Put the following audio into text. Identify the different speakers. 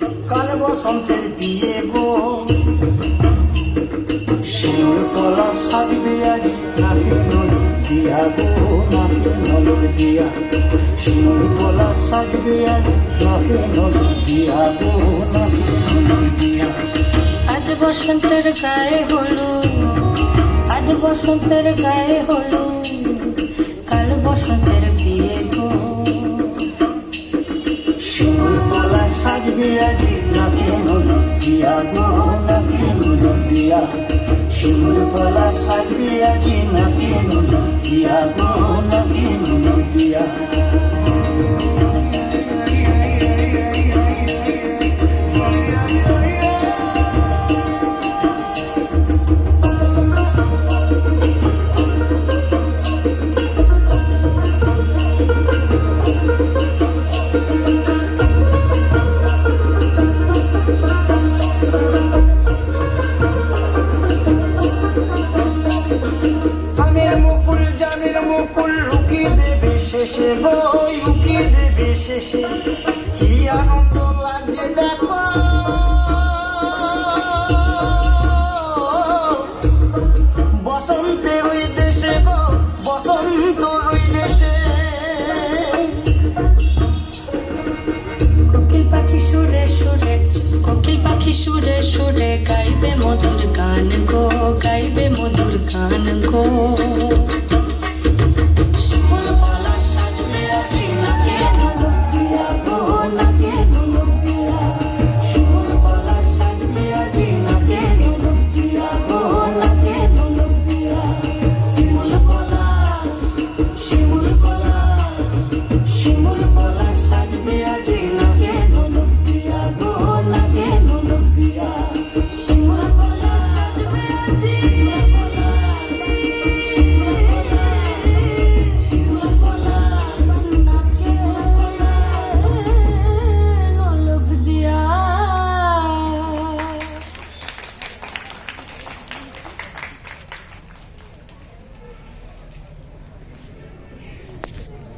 Speaker 1: কাল বসন্তের বিয়ে গো শিউর কলা সাজবে আজ নাকে নলক দিয়া গো নাকে নলক দিয়া। শিউর কলা সাজবে আজ নাকে নলক দিয়া গো নাকে নলক দিয়া।
Speaker 2: আজ বসন্তের গায়ে হলো আজ বসন্তের গায়ে হলো
Speaker 1: শিউর কলা সাজবে আজ নাকে নলক দিয়া গো নাকে নলক দিয়া দেবে শেষে কি আনন্দ লাগছে দেখো। বসন্তের ওই দেশে গো, বসন্ত ওই দেশে।
Speaker 2: কোকিল পাখি সুরে সুরে, কোকিল পাখি সুরে সুরে, গাইবে মধুর গান গো, গাইবে মধুর গান গো।